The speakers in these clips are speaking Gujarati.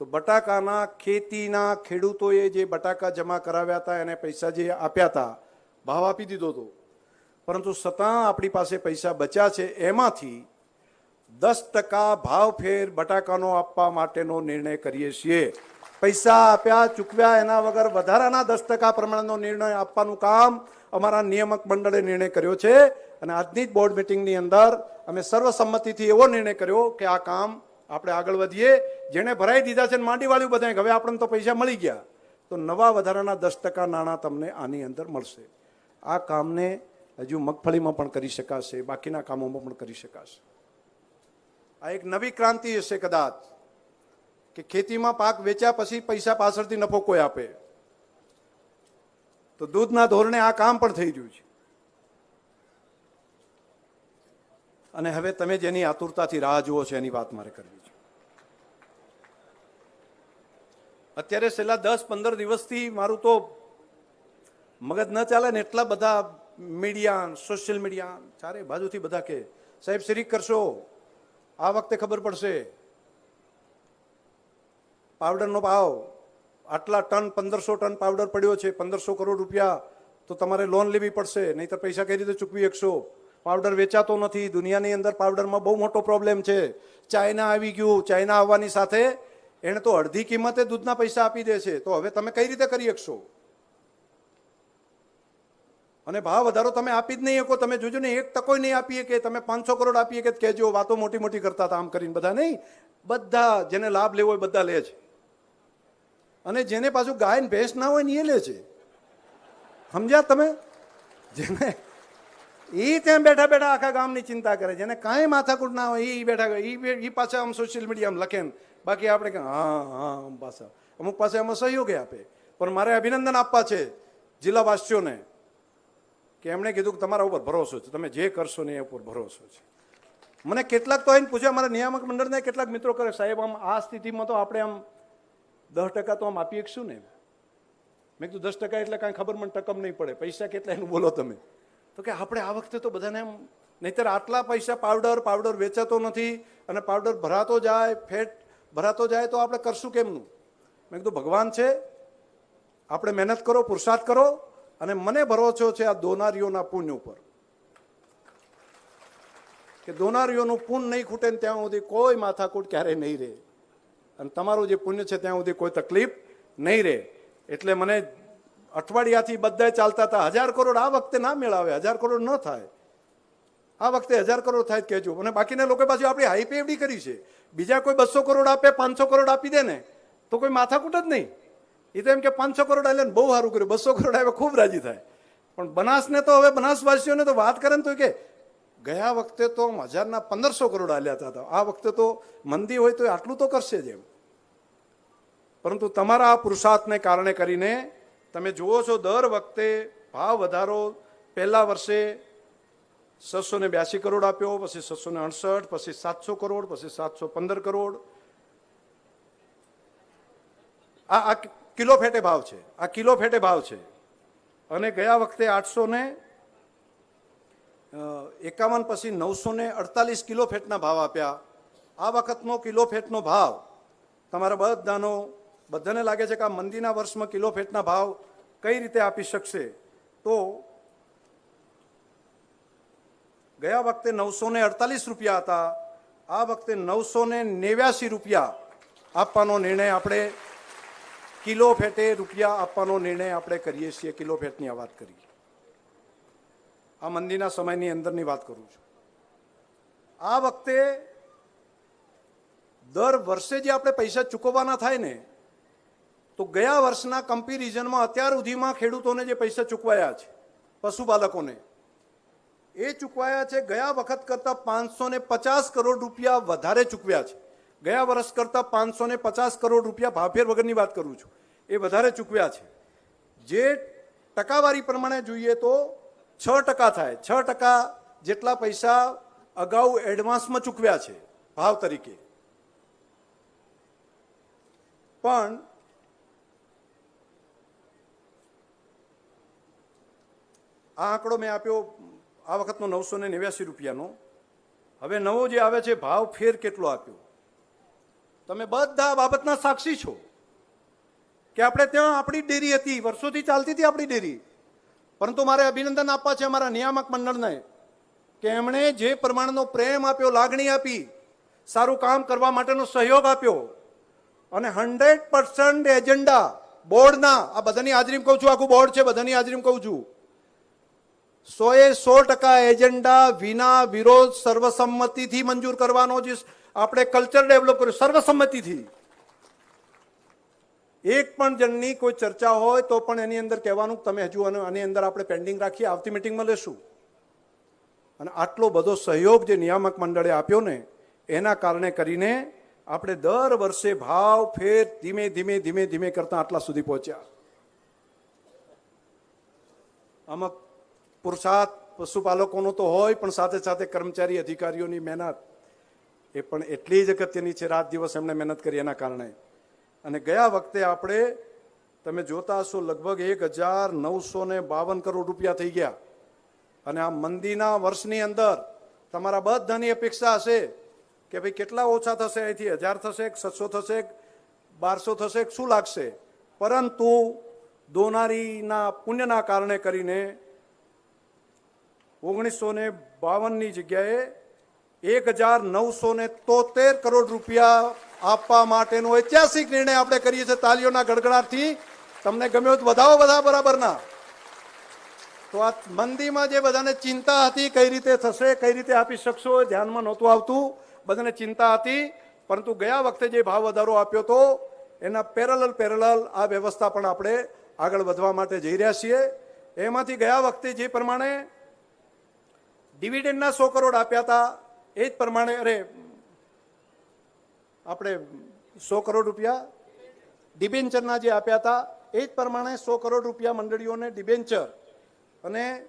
તો બટાકાના ખેતીના ખેડૂતોએ જે બટાકા જમા કરાવ્યા હતા, એને પૈસા જે આપ્યા હતા, ભાવ આપી દીધો હતો. પરંતુ છતાં આપણી પાસે પૈસા બચ્યા છે, એમાંથી દસ ટકા ભાવ ફેર બટાકાનો આપવા માટેનો નિર્ણય કરીએ છીએ. પૈસા આપ્યા, ચૂકવ્યા, એના વગર વધારાના દસ ટકા પ્રમાણનો નિર્ણય આપવાનું કામ અમારા નિયામક મંડળે નિર્ણય કર્યો છે. અને આજની જ બોર્ડ મિટિંગની અંદર અમે સર્વસંમતિથી એવો નિર્ણય કર્યો કે આ કામ આપણે આગળ વધીએ. જેણે ભરાઈ દીધા છે ને માંડી વાળ્યું બધા હવે આપણને તો પૈસા મળી ગયા. તો નવા વધારાના દસ ટકા નાણાં તમને આની અંદર મળશે. આ કામને હજુ મગફળીમાં પણ કરી શકાશે, બાકીના કામોમાં પણ કરી શકાશે. આ એક નવી ક્રાંતિ હશે કદાચ, કે ખેતીમાં પાક વેચ્યા પછી પૈસા પાછળથી નફો કોઈ આપે. તો દૂધના ધોરણે આ કામ પણ થઈ રહ્યું છે. અને હવે તમે જેની આતુરતાથી રાહ જુઓ છો એની વાત મારે કરવી છે. અત્યારે છેલ્લા દસ, પંદર દિવસથી મારું તો મગજ ન ચાલે ને એટલા બધા મીડિયા, સોશિયલ મીડિયા, ચારે બાજુથી બધા કે, સાહેબ, શરીક કરશો? આ વખતે ખબર પડશે. પાવડરનો ભાવ આટલા ટન, પંદરસો ટન પાવડર પડ્યો છે, પંદરસો કરોડ રૂપિયા, તો તમારે લોન લેવી પડશે નહીં તો પૈસા કઈ રીતે ચૂકવી શકશો? પાવડર વેચાતો નથી, દુનિયાની અંદર પાવડરમાં બહુ મોટો પ્રોબ્લેમ છે. ચાઇના આવી ગયું, ચાઇના આવવાની સાથે એણે તો અડધી કિંમતે દૂધના પૈસા આપી દે છે. તો હવે તમે કઈ રીતે કરી શકશો? અને ભાવ વધારો તમે આપી જ નહીં શકો. તમે જોજો ને, એક તકોય નહીં આપીએ કે તમે પાંચસો કરોડ આપીએ કે કહેજો, વાતો મોટી મોટી કરતા હતા આમ કરીને બધા. નહીં. બધા જેને લાભ લેવો હોય બધા લે છે. અને જેને પાછું ગાય ને ભેંસ ના હોય ને એ લે છે. સમજ્યા તમે? જેને એ ત્યાં બેઠા બેઠા આખા ગામની ચિંતા કરે છે. અને કાંઈ માથાકૂટ ના હોય એ બેઠા એ પાછા આમ સોશિયલ મીડિયામાં લખે ને બાકી આપણે કે, હા હા, આમ પાછા. અમુક પાસે એમાં સહયોગે આપે. પણ મારે અભિનંદન આપવા છે જિલ્લાવાસીઓને કે એમણે કીધું કે તમારા ઉપર ભરોસો છે. તમે જે કરશો ને એ ઉપર ભરોસો છે. મને કેટલાક તો આવીને પૂછ્યા, મારા નિયામક મંડળને કેટલાક મિત્રો કરે, સાહેબ, આમ આ સ્થિતિમાં તો આપણે આમ દસ ટકા તો આમ આપી શકશું ને? મેં કીધું, દસ ટકા એટલે કાંઈ ખબર, મને ટકમ નહીં પડે. પૈસા કેટલા એનું બોલો તમે. તો કે આપણે આ વખતે તો બધાને એમ નહીતર આટલા પૈસા પાવડર પાવડર વેચાતો નથી અને પાવડર ભરાતો જાય, ફેટ ભરાતો જાય તો આપણે કરશું કેમનું? મેં કીધું, ભગવાન છે, આપણે મહેનત કરો પુરુષાર્થ કરો અને મને ભરોસો છે આ દોનારીઓના પુણ્ય ઉપર. કે દોનારીઓનું પુણ્ય નહીં ખૂટે ને ત્યાં સુધી કોઈ માથાકૂટ ક્યારેય નહીં રહે. અને તમારું જે પુણ્ય છે ત્યાં સુધી કોઈ તકલીફ નહીં રહે. એટલે મને અઠવાડિયાથી બધા ચાલતા હતા. હજાર કરોડ આ વખતે ના મેળાવે, હજાર કરોડ ન થાય. આ વખતે હજાર કરોડ થાય કહેજો. અને બાકીના લોકો પાછું આપણી હાઈપે એવડી કરી છે. બીજા કોઈ બસો કરોડ આપે, પાંચસો કરોડ આપી દે ને, તો કોઈ માથાકૂટ જ નહીં. એ તો એમ કે પાંચસો કરોડ આલે ને બહુ સારું કર્યું. બસો કરોડ આવે ખૂબ રાજી થાય. પણ બનાસને તો હવે બનાસવાસીઓને તો વાત કરે ને તો કે, ગયા વખતે તો હજારના પંદરસો કરોડ આલ્યા હતા આ વખતે તો મંદી હોય તો આટલું તો કરશે જ એમ. પરંતુ તમારા આ પુરુષાર્થને કારણે કરીને તમે જુઓ છો, દર વખતે ભાવ વધારો. પહેલા વર્ષે છસો ને બ્યાસી કરોડ આપ્યો, પછી છસો ને અડસઠ, પછી સાતસો કરોડ, પછી સાતસો પંદર કરોડ. આ આ કિલો ફેટે ભાવ છે, આ કિલો ફેટે ભાવ છે. અને ગયા વખતે આઠસો ને એકાવન પછી નવસો ને અડતાલીસ કિલો ફેટના ભાવ આપ્યા. આ વખતનો કિલો ફેટનો ભાવ તમારા બધાનો બધાને લાગે છે કે આ મંદીના વર્ષમાં કિલો ફેટના ભાવ કઈ રીતે આપી શકશે? તો ગયા વખતે નવસો ને અડતાલીસ રૂપિયા હતા. આ વખતે નવસો ને નેવ્યાસી રૂપિયા આપવાનો નિર્ણય આપણે કિલો ફેટે રૂપિયા આપવાનો નિર્ણય આપણે કરીએ છીએ. કિલો ફેટની આ વાત કરી આ મંદીના સમયની અંદરની વાત કરું છું. આ વખતે દર વર્ષે જે આપણે પૈસા ચૂકવવાના થાય ને તો ગયા વર્ષના કમ્પેરિઝનમાં અત્યાર સુધીમાં ખેડૂતોને જે પૈસા ચૂકવાયા છે, પશુપાલકોને, એ ચૂકવાયા છે ગયા વખત કરતાં પાંચસો ને પચાસ કરોડ રૂપિયા વધારે ચૂકવ્યા છે. ગયા વર્ષ કરતાં પાંચસો ને પચાસ કરોડ રૂપિયા ભાફેર વગરની વાત કરું છું. એ વધારે ચૂકવ્યા છે. જે ટકાવારી પ્રમાણે જોઈએ તો છ ટકા થાય. છ ટકા જેટલા પૈસા અગાઉ એડવાન્સમાં ચૂકવ્યા છે, ભાવ તરીકે. પણ આ આંકડો મેં આપ્યો, આ વખતનો નવસો ને નેવ્યાસી રૂપિયાનો. હવે નવો જે આવે છે, ભાવ ફેર કેટલો આપ્યો? તમે બધા બાબતના સાક્ષી છો કે આપણે ત્યાં આપણી ડેરી હતી, વર્ષોથી ચાલતી હતી આપણી ડેરી. પરંતુ મારે અભિનંદન આપવા છે અમારા નિયામક મંડળને કે એમણે જે પ્રમાણનો પ્રેમ આપ્યો, લાગણી આપી, સારું કામ કરવા માટેનો સહયોગ આપ્યો. અને હંડ્રેડ પર્સન્ટ એજન્ડા, બોર્ડના, આ બધાની હાજરીમાં કહું છું, આખું બોર્ડ છે, બધાની હાજરીમાં કહું છું. સોએ સો ટકા એજન્ડા વિના વિરોધ સર્વસંમતિથી મંજૂર કરવાનો જે આપણે કલ્ચર ડેવલપ કર્યું, સર્વસંમતિથી. એક પણ જણની કોઈ ચર્ચા હોય તો પણ એની અંદર કહેવાનું તમે હજુ આની અંદર આપણે પેન્ડિંગ રાખીએ, આવતી મિટિંગમાં લેશું. અને આટલો બધો સહયોગ જે નિયામક મંડળે આપ્યો ને, એના કારણે કરીને આપણે દર વર્ષે ભાવ ફેર ધીમે ધીમે ધીમે ધીમે કરતા આટલા સુધી પહોંચ્યા. આમાં પુરુષાર્થ પશુપાલકોનો તો હોય, પણ સાથે સાથે કર્મચારી અધિકારીઓની મહેનત. એ પણ એટલી જ અગત્યની છે, રાત દિવસ એમણે મહેનત કરી એના કારણે. અને ગયા વખતે આપણે, તમે જોતા હશો, લગભગ એક હજાર નવસો ને બાવન કરોડ રૂપિયા થઈ ગયા. અને આ મંદીના વર્ષની અંદર તમારા બધાની અપેક્ષા હશે કે ભાઈ કેટલા ઓછા થશે અહીંથી? હજાર થશે સત્સો થશે બારસો થશે શું લાગશે? પરંતુ દોનારીના પુણ્યના કારણે કરીને ઓગણીસો ને બાવનની જગ્યાએ એક હજાર નવસો ને તોતેર કરોડ રૂપિયા આપવા માટેનો ઐતિહાસિક નિર્ણય આપણે કરીએ છીએ તાલીઓના ગડગડાટથી. તમને ગમ્યો તો વધાવો બધા બરાબરના. તો આ મંદીમાં જે બધાને ચિંતા હતી કઈ રીતે થશે, કઈ રીતે આપી શકશો ધ્યાનમાં નહોતું આવતું. બધાને ચિંતા હતી, પરંતુ ગયા વખતે જે ભાવ વધારો આપ્યો તો, એના પેરેલલ પેરેલલ આ વ્યવસ્થા પણ આપણે આગળ વધવા માટે જઈ રહ્યા છીએ. એમાંથી ગયા વખતે જે પ્રમાણે ડિવિડન્ડના સો કરોડ આપ્યા હતા. એ જ પ્રમાણે, અરે, આપણે સો કરોડ રૂપિયા ડિબેન્ચરના જે આપ્યા હતા, એ જ પ્રમાણે સો કરોડ રૂપિયા મંડળીઓને ડિબેન્ચર અને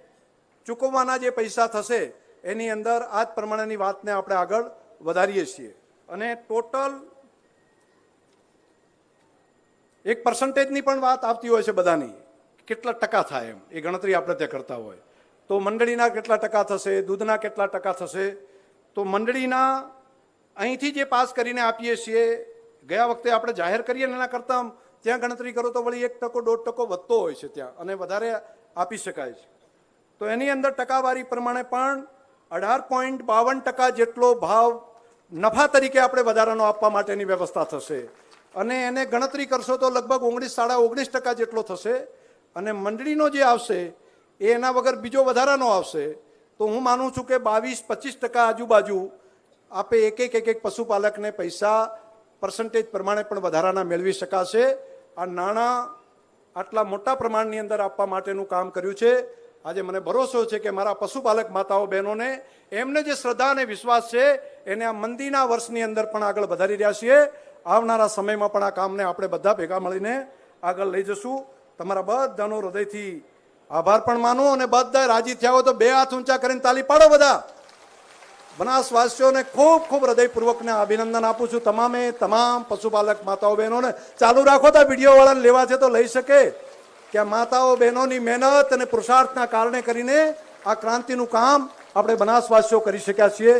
ચૂકવવાના જે પૈસા થશે, એની અંદર આ જ પ્રમાણેની વાતને આપણે આગળ વધારીએ છીએ. અને ટોટલ એક પર્સન્ટેજની પણ વાત આવતી હોય છે બધાની. કેટલા ટકા થાય એમ, એ ગણતરી આપણે ત્યાં કરતા હોય. તો મંડળીના કેટલા ટકા થશે, દૂધના કેટલા ટકા થશે? તો મંડળીના અહીંથી જે પાસ કરીને આપીએ છીએ, ગયા વખતે આપણે જાહેર કરીએ ને એના કરતાં ત્યાં ગણતરી કરો તો વળી એક ટકો, દોઢ ટકો વધતો હોય છે ત્યાં અને વધારે આપી શકાય છે. તો એની અંદર ટકાવારી પ્રમાણે પણ અઢાર પોઈન્ટ બાવન ટકા જેટલો ભાવ નફા તરીકે આપણે વધારાનો આપવા માટેની વ્યવસ્થા થશે. અને એને ગણતરી કરશો તો લગભગ ઓગણીસ, સાડા ઓગણીસ ટકા જેટલો થશે. અને મંડળીનો જે આવશે એ એના વગર બીજો વધારાનો આવશે. તો હું માનું છું કે બાવીસ, પચીસ ટકા આજુબાજુ આપે એક એક એક એક પશુપાલકને પૈસા પર્સન્ટેજ પ્રમાણે પણ વધારાના મેળવી શકાશે. આ નાણાં આટલા મોટા પ્રમાણની અંદર આપવા માટેનું કામ કર્યું છે. આજે મને ભરોસો છે કે મારા પશુપાલક માતાઓ, બહેનોને એમને જે શ્રદ્ધા અને વિશ્વાસ છે, એને આ મંદીના વર્ષની અંદર પણ આગળ વધારી રહ્યા છીએ. આવનારા સમયમાં પણ આ કામને આપણે બધા ભેગા મળીને આગળ લઈ જશું. તમારા બધાનો હૃદયથી આભાર પણ માનું અને બધા રાજી થયા હોય તો બે હાથ ઊંચા કરીને તાલી પાડો બધા. બનાસવાસીઓને ખૂબ ખૂબ હૃદયપૂર્વકને અભિનંદન આપું છું. તમામે તમામ પશુપાલક માતાઓ બહેનોને ચાલુ રાખો તો વિડીયોવાળાને લેવા છે તો લઈ શકે કે માતાઓ બહેનોની મહેનત અને પુરુષાર્થના કારણે કરીને આ ક્રાંતિનું કામ આપણે બનાસવાસીઓ કરી શક્યા છીએ.